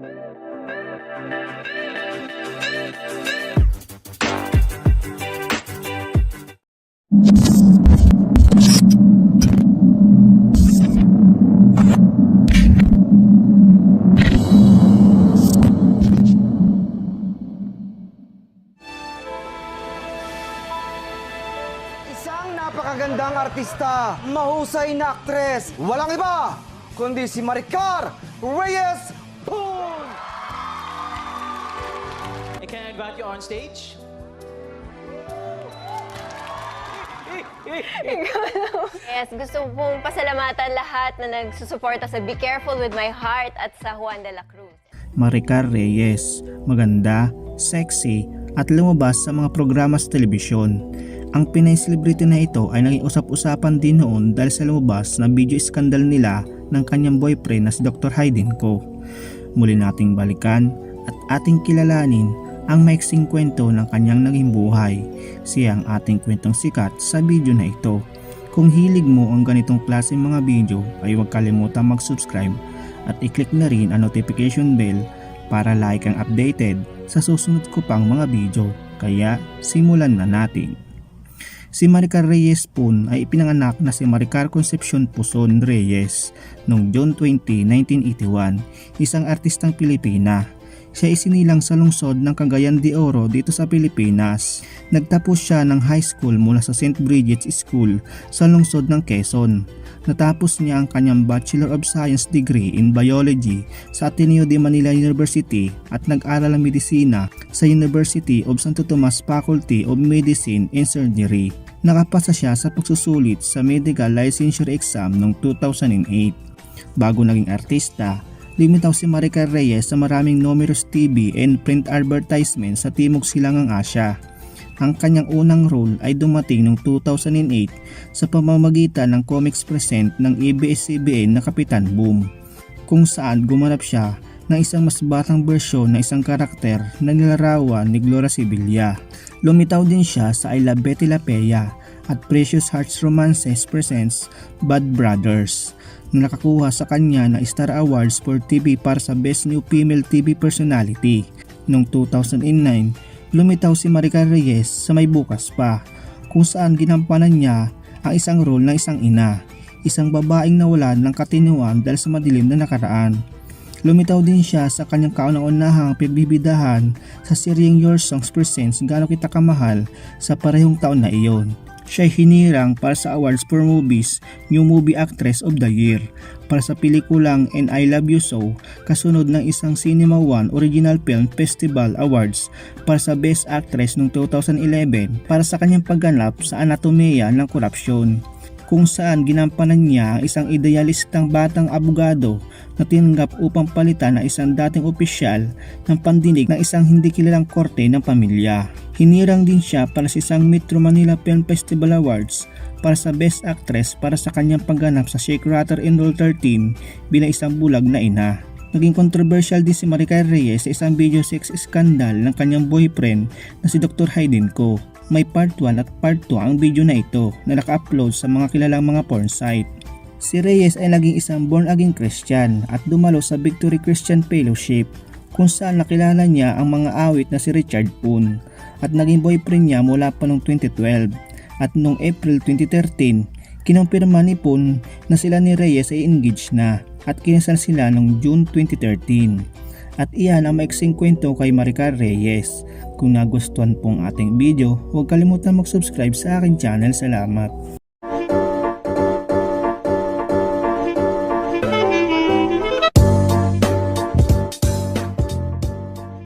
Isang napakagandang artista, mahusay na aktres, walang iba, kundi si Maricar Reyes invite you on stage? Yes, gusto pong pasalamatan lahat na nagsusuporta sa Be Careful with My Heart at sa Juan de la Cruz. Maricar Reyes, maganda, sexy, at lumabas sa mga programa sa telebisyon. Ang Pinay celebrity na ito ay naging usap-usapan din noon dahil sa lumabas na video scandal nila ng kanyang boyfriend na si Dr. Hayden Ko. Muli nating balikan at ating kilalanin ang maiksing kwento ng kanyang naging buhay. Siya ang ating kwentong sikat sa video na ito. Kung hilig mo ang ganitong klase mga video ay huwag kalimutan mag-subscribe at i-click na rin ang notification bell para like ang updated sa susunod ko pang mga video. Kaya simulan na natin. Si Maricar Reyes Poon ay ipinanganak na si Maricar Concepcion Puson Reyes noong June 20, 1981, isang artistang Pilipina. Siya isinilang sa lungsod ng Cagayan de Oro dito sa Pilipinas. Nagtapos siya ng high school mula sa St. Bridget's School sa lungsod ng Quezon. Natapos niya ang kanyang Bachelor of Science degree in Biology sa Ateneo de Manila University at nag-aral ng medisina sa University of Santo Tomas Faculty of Medicine and Surgery. Nakapasa siya sa pagsusulit sa medical licensure exam noong 2008. Bago naging artista, Lumitaw si Maricar Reyes sa maraming numerous TV and print advertisement sa Timog Silangang Asya. Ang kanyang unang role ay dumating noong 2008 sa pamamagitan ng comics present ng ABS-CBN na Kapitan Boom, kung saan gumanap siya ng isang mas batang bersyon ng isang karakter na nilarawan ni Gloria Sibilia. Lumitaw din siya sa I Love Betty La Pea at Precious Hearts Romances presents Bad Brothers na nakakuha sa kanya ng Star Awards for TV para sa Best New Female TV Personality. Noong 2009, lumitaw si Maricar Reyes sa May Bukas Pa kung saan ginampanan niya ang isang role ng isang ina, isang babaeng nawalan ng katinuan dahil sa madilim na nakaraan. Lumitaw din siya sa kanyang kaunang-unahang pagbibidahan sa seryeng Your Songs Presents Gano'n Kita Kamahal sa parehong taon na iyon. Siya ay hinirang para sa awards for movies New Movie Actress of the Year para sa pelikulang And I Love You So kasunod ng isang Cinema One Original Film Festival Awards para sa Best Actress noong 2011 para sa kanyang pagganap sa Anatomia ng Korupsyon. Kung saan ginampanan niya ang isang idealistang batang abogado na tinanggap upang palitan ang isang dating opisyal ng pandinig ng isang hindi kilalang korte ng pamilya. Hinirang din siya para sa isang Metro Manila Film Festival Awards para sa Best Actress para sa kanyang pagganap sa Shake Rattle and Roll 13 bilang isang bulag na ina. Naging controversial din si Maricar Reyes sa isang video sex scandal ng kanyang boyfriend na si Dr. Hayden Ko. May part 1 at part 2 ang video na ito na naka-upload sa mga kilalang mga porn site. Si Reyes ay naging isang born-again Christian at dumalo sa Victory Christian Fellowship kung saan nakilala niya ang mga awit na si Richard Poon at naging boyfriend niya mula pa noong 2012 at noong April 2013 kinumpirma ni Poon na sila ni Reyes ay engaged na at kinasal sila noong June 2013. At iyan ang maiksing kwento kay Maricar Reyes. Kung nagustuhan pong ating video, huwag kalimutan mag-subscribe sa aking channel. Salamat!